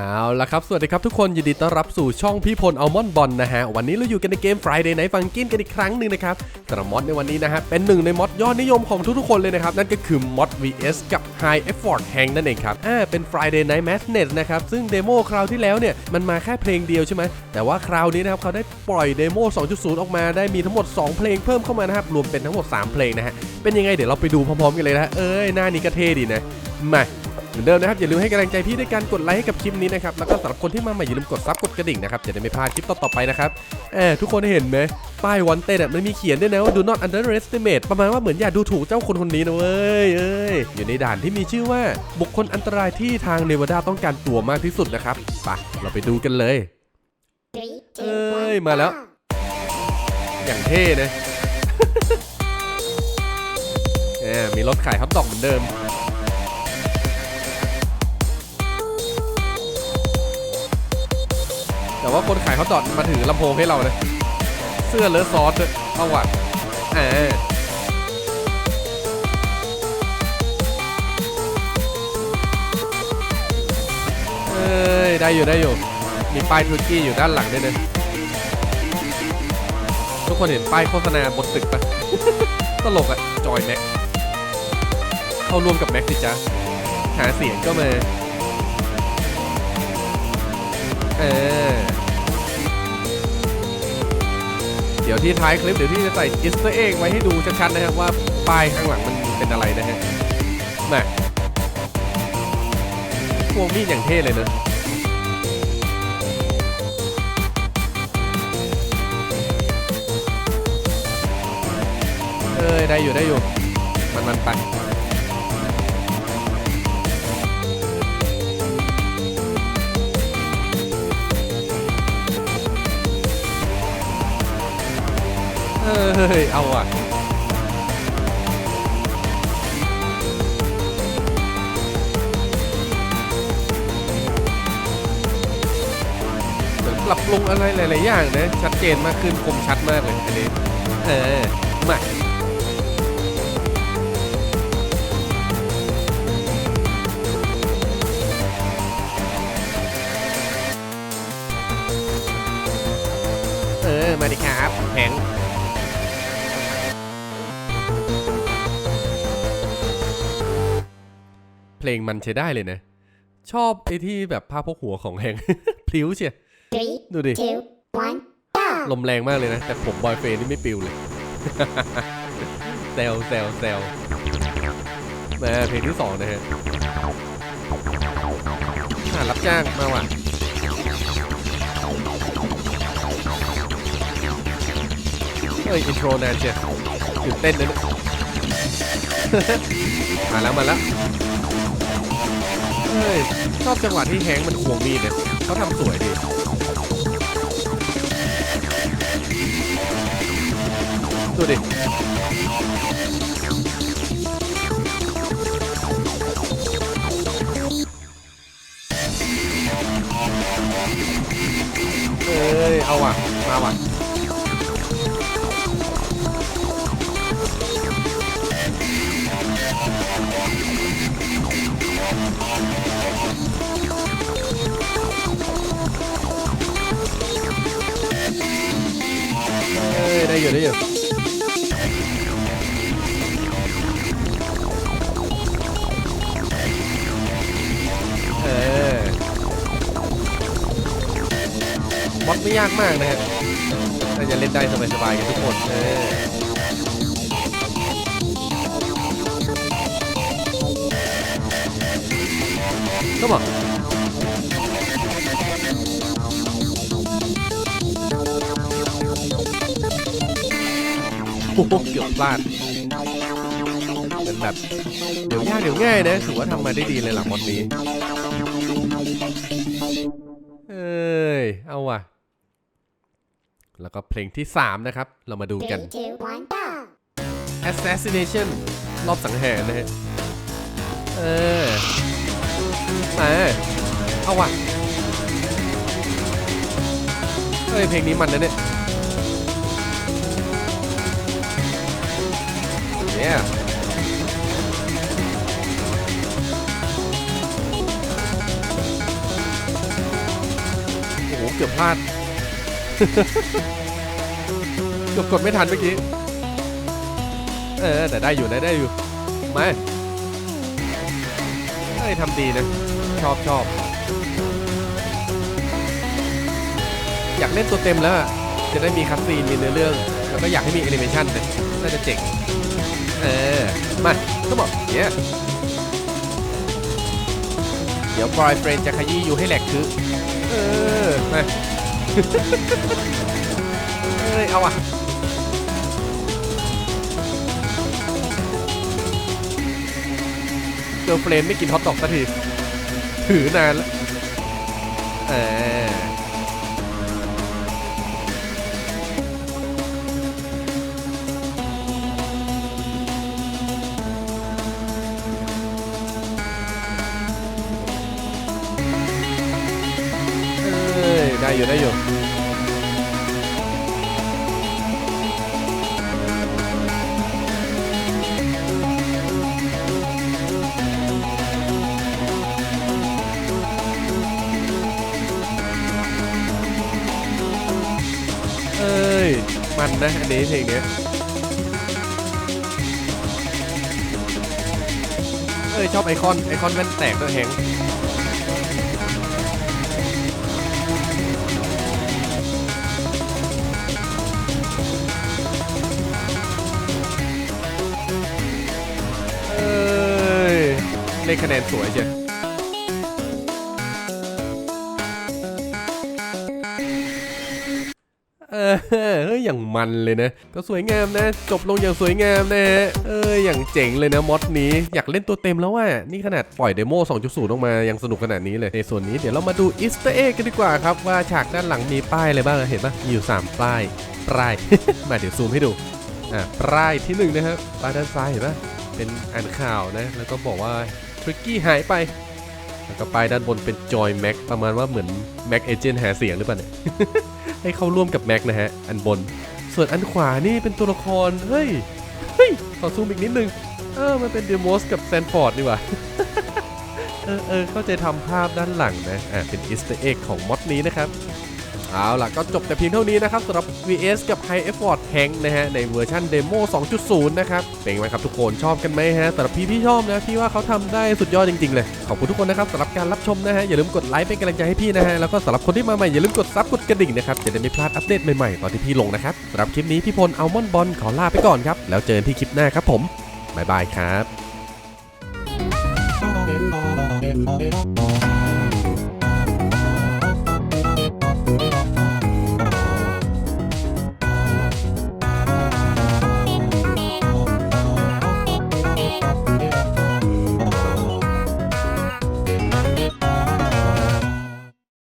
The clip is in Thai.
เอาละครับ สวัสดีครับทุกคน ยินดีต้อนรับสู่ช่องพี่พลอัลมอนบอลนะฮะ วันนี้เราอยู่กันในเกม Friday Night Funkin กันอีกครั้งหนึ่งนะครับสำหรับมอดในวันนี้นะฮะ เป็นหนึ่งในมอดยอดนิยมของทุกๆคนเลยนะครับ นั่นก็คือมอด vs กับ High Effort Hang นั่นเองครับอ่าเป็น Friday Night Madness นะครับ ซึ่งเดโมคราวที่แล้วเนี่ย มันมาแค่เพลงเดียวใช่ไหมแต่ว่าคราวนี้นะครับเขาได้ปล่อยเดโม 2.0 ออกมาได้มีทั้งหมด 2 เพลงเพิ่มเข้ามานะครับรวมเป็นทั้งหมด 3 เพลงนะฮะเป็นยังไงเดี๋ยวเราไปดูพร้อมๆกันเลยนะเอ้ยหน้านี้ก็เท่ดีนะมา เหมือนเดิมนะครับอย่าลืมให้กำลังใจพี่ด้วยการกดไลค์ให้กับคลิปนี้นะครับแล้วก็สำหรับคนที่มาใหม่อย่าลืมกดซับกดกระดิ่งนะครับจะได้ไม่พลาดคลิปต่อๆไปนะครับเออทุกคนเห็นไหมป้ายวันเต้นอะมันมีเขียนด้วยนะว่า do not underestimate ประมาณว่าเหมือนอย่าดูถูกเจ้าคนคนนี้นะเว้ยเอ้ยอยู่ในด่านที่มีชื่อว่าบุคคลอันตรายที่ทางเนวาดาต้องการตัวมากที่สุดนะครับไปเราไปดูกันเลยเอ้ยมาแล้ว อย่างเท่นะเออมีรถขายฮอทดอกเหมือนเดิม แต่ว่าคนขายฮอทดอกมาถือลำโพงให้เราเลย เสื้อเลอะซอสด้วยเอาว่ะอ่าเอ้ย ได้อยู่ได้อยู่ มีป้ายทูกี้อยู่ด้านหลังด้วยนะทุกคนเห็นป้ายโฆษณาบนตึกปะตลกอะจอยแม็ก เข้าร่วมกับแม็กสิจ๊ะ หาเสียงก็มา เออ ดี๋ยวที่ท้ายคลิปเดี๋ยวที่จะใส่อิสต์เอ็กไว้ให้ดูชัดๆนะครับว่าป้ายข้างหลังมันเป็นอะไรนะฮะมาพวงมีดอย่างเท่เลยเนอะเอ้ยได้อยู่ได้อยู่ มันมันไป ย เอาอะเหมือนปรับปรุงอะไรหลาย ๆ อย่างนะ ชัดเจนมากขึ้นคมชัดมากเลยอันนี้เออมาเออ มาดิครับแหง เพลงมันใช้ได้เลยนะ ชอบไอ้ที่แบบผ้าพกหัวของแหงพลิ้วเชียดูดิลมแรงมากเลยนะ แต่ผมบอยเฟรนนี่ไม่ปิวเลยแซวแซวแซวมาเพลงที่สองนะฮะอ่ารับจ้างมาว่ะเอ้ยอินโทรนานเชียวตื่นเต้นเลยเนี่ยมาแล้วมาแล้ว เฮ้ยชอบจังหวะที่แฮงค์มันควงมีดเนี่ยเขาทำสวยดีดูดิเอ้ยเอาว่ะ มาว่ะ ได้อยู่ได้อยู่เออมอดไม่ยากมากนะฮะน่าจะเล่นได้สบายๆกันทุกคนเออก็บอก โอ้โหเกือบพลาดเป็นแบบเดี๋ยวยากเดี๋ยวง่ายนะถือว่าทำมาได้ดีเลยหลังวันนี้เอ้ยเอาว่ะ แล้วก็เพลงที่ 3 นะครับ เรามาดูกัน Assassination รอบสังหารนะฮะ เออมาเอาว่ะเฮ้ยเพลงนี้มันนะเนี่ย Yeah เพลาด เกือบกดไม่ทันเมื่อกี้ เออ แต่ได้อยู่ได้ได้อยู่มาเอ้ยทำดีนะ ชอบชอบ อยากเล่นตัวเต็มแล้ว จะได้มีคัสซีนมีเนื้อเรื่อง แล้วก็อยากให้มีแอนิเมชันเลยน่าจะเจ๋ง เออ มาก็บอกเนี้ยเดี๋ยวบอยเฟรนจะขยี้อยู่ให้แหลกคือเออ มาเอ้ยเอาอะเกิร์ลเฟรนไม่กินฮอตดอกสักทีถือนานแล้วเออ ได้อยู่ได้อยู่เอ้ย มันนะอันนี้เพลงเนี้ยเอ้ยชอบไอคอนไอคอนแว่นแตกด้วยแฮง ได้คะแนนสวยเชียวเออเฮ้ยอย่างมันเลยนะ ก็สวยงามนะ จบลงอย่างสวยงามนะฮะเอออย่างเจ๋งเลยนะมอดนี้อยากเล่นตัวเต็มแล้วว่ะนี่ขนาดปล่อยเดโม 2.0 ออกมายังสนุกขนาดนี้เลย ในส่วนนี้เดี๋ยวเรามาดูอีสต์เอ็กกันดีกว่าครับ ว่าฉากด้านหลังมีป้ายอะไรบ้างเห็นปะมีอยู่ 3 ป้าย ป้าย มาเดี๋ยวซูมให้ดู อ่าป้ายที่หนึ่งนะครับป้ายด้านซ้ายเห็นปะเป็นอ่านข่าวนะ แล้วก็บอกว่า ทริกกี้หายไป แล้วก็ป้ายด้านบนเป็นจอยแม็กประมาณว่าเหมือนแม็กเอเจนต์หาเสียงหรือเปล่าเนี่ยให้เข้าร่วมกับแม็กนะฮะ อันบน ส่วนอันขวานี่เป็นตัวละคร เฮ้ย เฮ้ย ขอซูมอีกนิดนึง เออ มันเป็นเดโมสกับแซนฟอร์ดนี่หว่า เออเออเข้าใจทำภาพด้านหลังนะ อ่าเป็นอีสเตอร์เอ็กของมอดนี้นะครับ เอาล่ะก็จบแต่เพียงเท่านี้นะครับสำหรับ VS กับ High Effort Tank นะฮะในเวอร์ชันเดโม2.0 นะครับ เป็นไงครับทุกคนชอบกันไหมฮะสำหรับพี่พี่ชอบนะ พี่ว่าเขาทำได้สุดยอดจริง ๆ เลย ขอบคุณทุกคนนะครับสำหรับการรับชมนะฮะอย่าลืมกดไลค์เป็นกำลังใจให้พี่นะฮะแล้วก็สำหรับคนที่มาใหม่อย่าลืมกดซับกดกระดิ่งนะครับจะได้ไม่พลาดอัปเดตใหม่ๆตอนที่พี่ลงนะครับสำหรับคลิปนี้พี่พลอัลมอนบอลขอลาไปก่อนครับแล้วเจอกันที่คลิปหน้าครับผมบ๊ายบายครับ